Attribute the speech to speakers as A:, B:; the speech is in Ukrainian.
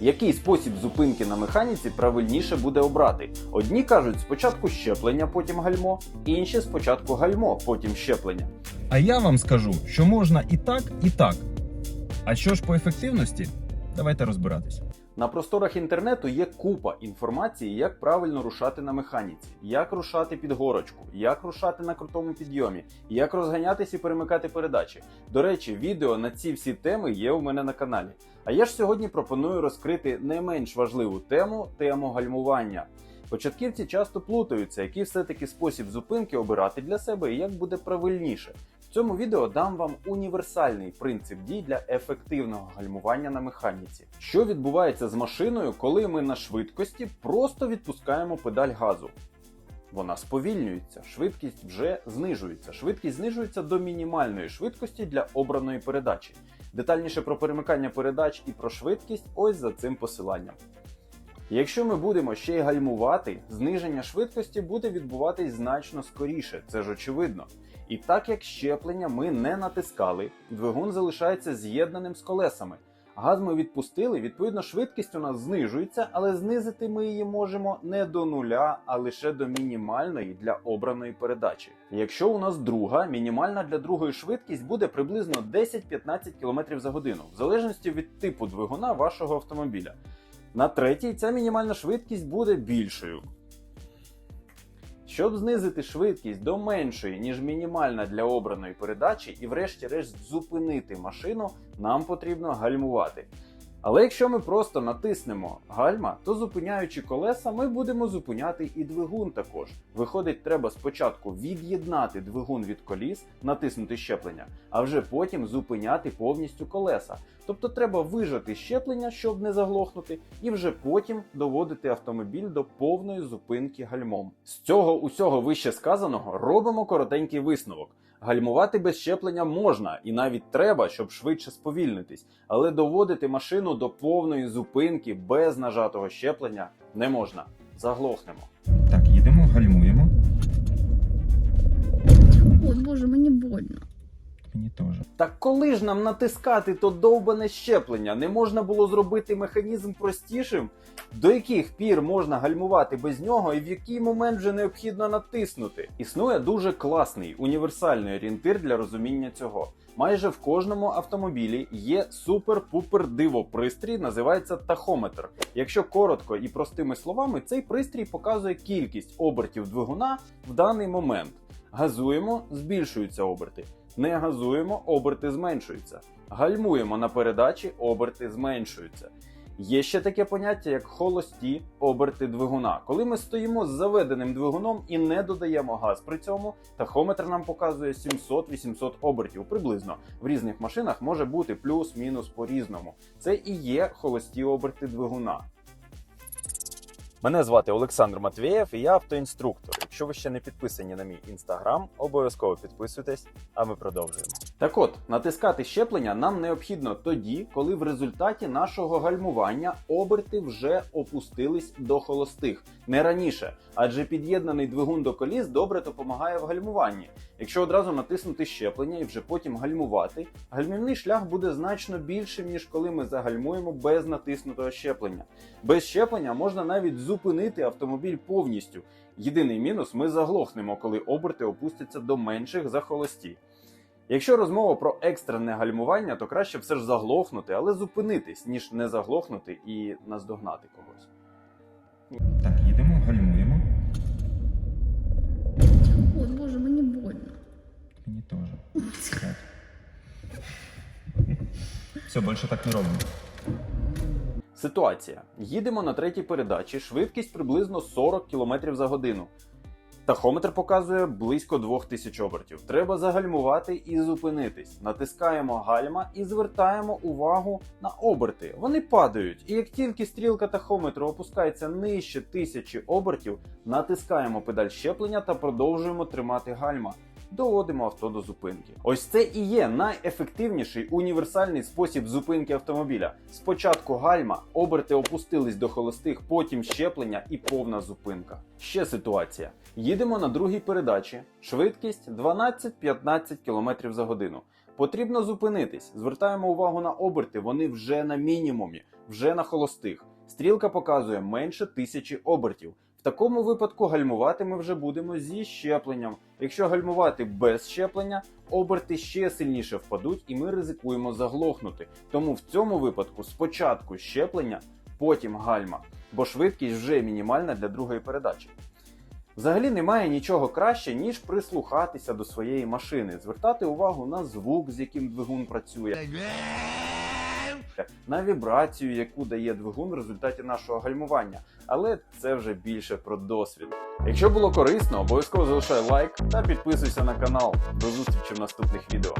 A: Який спосіб зупинки на механіці правильніше буде обрати? Одні кажуть спочатку щеплення, потім гальмо, інші спочатку гальмо, потім щеплення.
B: А я вам скажу, що можна і так, і так. А що ж по ефективності? Давайте розбиратись.
A: На просторах інтернету є купа інформації, як правильно рушати на механіці, як рушати під горочку, як рушати на крутому підйомі, як розганятись і перемикати передачі. До речі, відео на ці всі теми є у мене на каналі. А я ж сьогодні пропоную розкрити не менш важливу тему тему гальмування. Початківці часто плутаються, який все-таки спосіб зупинки обирати для себе і як буде правильніше. В цьому відео дам вам універсальний принцип дій для ефективного гальмування на механіці. Що відбувається з машиною, коли ми на швидкості просто відпускаємо педаль газу? Вона сповільнюється, швидкість вже знижується. Швидкість знижується до мінімальної швидкості для обраної передачі. Детальніше про перемикання передач і про швидкість ось за цим посиланням. Якщо ми будемо ще й гальмувати, зниження швидкості буде відбуватись значно скоріше, це ж очевидно. І так як щеплення ми не натискали, двигун залишається з'єднаним з колесами. Газ ми відпустили, відповідно, швидкість у нас знижується, але знизити ми її можемо не до нуля, а лише до мінімальної для обраної передачі. Якщо у нас друга, мінімальна для другої швидкість буде приблизно 10-15 км за годину, в залежності від типу двигуна вашого автомобіля. На третій ця мінімальна швидкість буде більшою. Щоб знизити швидкість до меншої, ніж мінімальна для обраної передачі, і врешті-решт зупинити машину, нам потрібно гальмувати. Але якщо ми просто натиснемо гальма, то зупиняючи колеса, ми будемо зупиняти і двигун також. Виходить, треба спочатку від'єднати двигун від коліс, натиснути щеплення, а вже потім зупиняти повністю колеса. Тобто треба вижати щеплення, щоб не заглохнути, і вже потім доводити автомобіль до повної зупинки гальмом. З цього усього вище сказаного робимо коротенький висновок. Гальмувати без щеплення можна і навіть треба, щоб швидше сповільнитись, але доводити машину до повної зупинки без нажатого щеплення не можна. Заглохнемо.
B: Так, їдемо, гальмуємо.
C: Ой, боже, мені больно.
B: Мені теж.
A: Так коли ж нам натискати то довбане щеплення? Не можна було зробити механізм простішим? До яких пір можна гальмувати без нього і в який момент вже необхідно натиснути? Існує дуже класний універсальний орієнтир для розуміння цього. Майже в кожному автомобілі є супер-пупер диво пристрій, називається тахометр. Якщо коротко і простими словами, цей пристрій показує кількість обертів двигуна в даний момент. Газуємо, збільшуються оберти. Не газуємо, оберти зменшуються. Гальмуємо на передачі, оберти зменшуються. Є ще таке поняття, як холості оберти двигуна. Коли ми стоїмо з заведеним двигуном і не додаємо газ при цьому, тахометр нам показує 700-800 обертів приблизно. В різних машинах може бути плюс-мінус по-різному. Це і є холості оберти двигуна. Мене звати Олександр Матвієв і я автоінструктор. Якщо ви ще не підписані на мій інстаграм, обов'язково підписуйтесь, а ми продовжуємо. Так от, натискати щеплення нам необхідно тоді, коли в результаті нашого гальмування оберти вже опустились до холостих, не раніше, адже під'єднаний двигун до коліс добре допомагає в гальмуванні. Якщо одразу натиснути щеплення і вже потім гальмувати, гальмівний шлях буде значно більшим, ніж коли ми загальмуємо без натиснутого щеплення. Без щеплення можна навіть зупинити автомобіль повністю. Єдиний мінус ми заглохнемо, коли оберти опустяться до менших за холості. Якщо розмова про екстрене гальмування, то краще все ж заглохнути, але зупинитись, ніж не заглохнути і наздогнати когось.
B: Так, їдемо, гальмуємо.
C: Ой, боже, мені больно.
B: Мені теж. Так. Все, більше так не робимо.
A: Ситуація. Їдемо на третій передачі, швидкість приблизно 40 км за годину. Тахометр показує близько 2000 обертів. Треба загальмувати і зупинитись. Натискаємо гальма і звертаємо увагу на оберти. Вони падають, і як тільки стрілка тахометру опускається нижче 1000 обертів, натискаємо педаль щеплення та продовжуємо тримати гальма. Доводимо авто до зупинки. Ось це і є найефективніший універсальний спосіб зупинки автомобіля. Спочатку гальма, оберти опустились до холостих, потім щеплення і повна зупинка. Ще ситуація. Їдемо на другій передачі, швидкість 12-15 км за годину. Потрібно зупинитись. Звертаємо увагу на оберти, вони вже на мінімумі, вже на холостих. Стрілка показує менше тисячі обертів. В такому випадку гальмувати ми вже будемо зі щепленням. Якщо гальмувати без щеплення, оберти ще сильніше впадуть і ми ризикуємо заглохнути. Тому в цьому випадку спочатку щеплення, потім гальма, бо швидкість вже мінімальна для другої передачі. Взагалі немає нічого краще, ніж прислухатися до своєї машини, звертати увагу на звук, з яким двигун працює, на вібрацію, яку дає двигун в результаті нашого гальмування. Але це вже більше про досвід. Якщо було корисно, обов'язково залишай лайк та підписуйся на канал. До зустрічі в наступних відео.